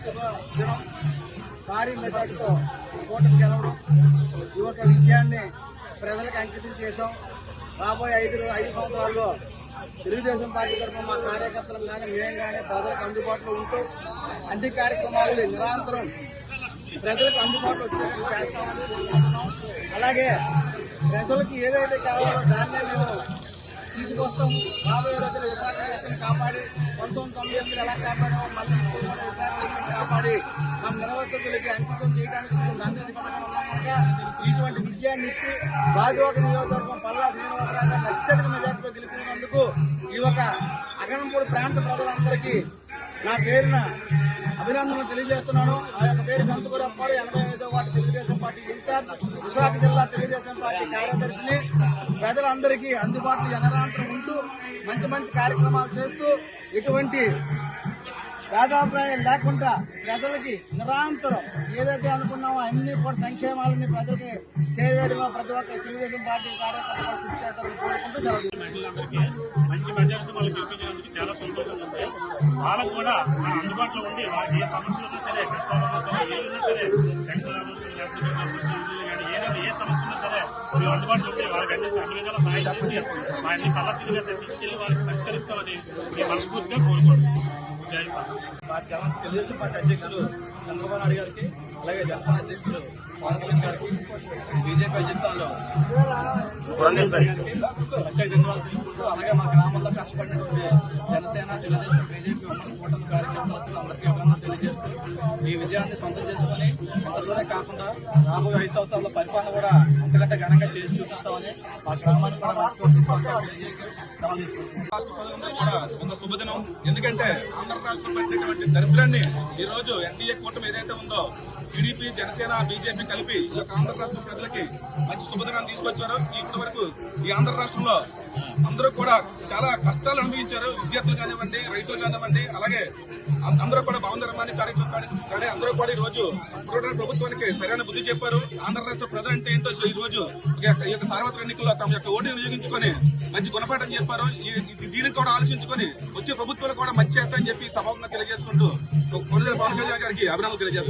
శుభ దినం భారీ మెజార్టీతో ఓటమి గెలవడం యువత విజయాన్ని ప్రజలకు అంకితం చేశాం. రాబోయే ఐదు ఐదు సంవత్సరాల్లో తెలుగుదేశం పార్టీ తరఫున మా కార్యకర్తలు కానీ మేము కానీ ప్రజలకు అందుబాటులో ఉంటూ అన్ని కార్యక్రమాలు నిరంతరం ప్రజలకు అందుబాటులో వచ్చేటట్టు చేస్తామని అలాగే ప్రజలకు ఏదైతే కావాలో దాన్నే మేము తీసుకొస్తాం. రాబోయే రోజులు విశాఖ వ్యక్తిని కాపాడి పంతొమ్మిది తొంభై ఎనిమిది ఎలా కాపాడామో మళ్ళీ కూడా విశాఖ వ్యక్తిని కాపాడి మన నిర్వహతులకి అంకితం చేయడానికి ఇటువంటి విజయాన్ని ఇచ్చి రాజవాక నియోజకవర్గం పల్లా శ్రీనివాసరావు గారిని అత్యధిక మెజార్టీతో గెలిపినందుకు ఈ ఒక అగనంపూడి ప్రాంత ప్రజలందరికీ నా పేరున అభినందనలు తెలియజేస్తున్నాను. ఆ యొక్క పేరు గంతుకురప్పాడు. ఎనభై ఐదో వాటి తెలుగుదేశం పార్టీ ఇన్ఛార్జ్. విశాఖ జిల్లా తెలుగుదేశం పార్టీ కార్యదర్శిని. ప్రజలందరికీ అందుబాటులో జనరాంతరం ఉంటూ మంచి మంచి కార్యక్రమాలు చేస్తూ ఎటువంటి భేదాభిప్రాయం లేకుండా ప్రజలకి నిరంతరం ఏదైతే అనుకున్నామో అన్ని కూడా సంక్షేమాలని ప్రజలకి చేరవేయడం ప్రతి ఒక్క తెలుగుదేశం పార్టీ కార్యకర్తలు కృషి చేస్తారని కోరుకుంటూ జరుగుతుంది వాళ్ళకు కూడా మన అందుబాటులో ఉండి వాళ్ళకి ఏ సమస్యలు ఉన్నా సరే కష్టాలు ఉన్నా సరే ఏ ఉన్నా సరే పెన్షన్ అవ్వచ్చు రేషన్ కార్డు అవ్వచ్చు, ఇల్లు కానీ ఏదైనా ఏ సమస్య ఉన్నా సరే మేము అందుబాటులో ఉండి వాళ్ళకి అన్ని అన్ని విధాలా సహాయం చేసి మా అన్ని పల్లసీలు గారిని తీసుకెళ్ళి వాళ్ళకి పరిష్కరిస్తామని మేము మనస్ఫూర్తిగా కోరుకుంటున్నాం. పార్టీ తెలుగుదేశం పార్టీ అధ్యక్షులు చంద్రబాబు నాయుడు గారికి అలాగే జనసేన అధ్యక్షులు పవన్ కళ్యాణ్ గారికి బీజేపీ అధ్యక్షులు గారికి ప్రత్యేక ధన్యవాదాలు తెలుపుకుంటూ అలాగే మా గ్రామంలో కష్టపడినటువంటి జనసేన తెలుగుదేశం ఈ విజయాన్ని సొంతం చేసుకుని అంతలోనే కాకుండా రాబోయే ఐదు సంవత్సరాల పరిపాలన కూడా అంతకంటే ఘనంగా చేసి చూపిస్తామని మా గ్రామానికి కూడా రాష్ట్ర శుభదినం. ఎందుకంటే ఆంధ్ర రాష్ట్రం పట్టినటువంటి దరిద్రాన్ని ఈ రోజు ఎన్డీఏ కూటమి ఏదైతే ఉందో టీడీపీ జనసేన బీజేపీ కలిపి ఈ యొక్క ఆంధ్ర రాష్ట్ర ప్రజలకి మంచి శుభదినాన్ని తీసుకొచ్చారు. ఇంతవరకు వరకు ఈ ఆంధ్ర రాష్ట్రంలో అందరూ కూడా చాలా కష్టాలు అనుభవించారు. విద్యార్థులు కానివ్వండి రైతులు కానివ్వండి అలాగే అందరూ కూడా భవన నిర్మాణ కార్యక్రమం కానీ అందరూ కూడా ఈ రోజు ఇప్పుడున్న ప్రభుత్వానికి సరైన బుద్ధి చెప్పారు. ఆంధ్ర రాష్ట్ర ప్రజలు అంటే ఏంటో ఈ రోజు ఈ యొక్క- సార్వత్రిక ఎన్నికల్లో తమ యొక్క ఓటుని వినియోగించుకొని మంచి గుణపాఠం చెప్పారు. ఈ- దీనికి కూడా ఆలోచించుకొని వచ్చే ప్రభుత్వాలు కూడా మంచి చేస్తాయని చెప్పి సభంగా తెలియజేసుకుంటూ కొనుగోలు పవన్ కళ్యాణ్ గారికి అభినందనలు తెలియజేస్తారు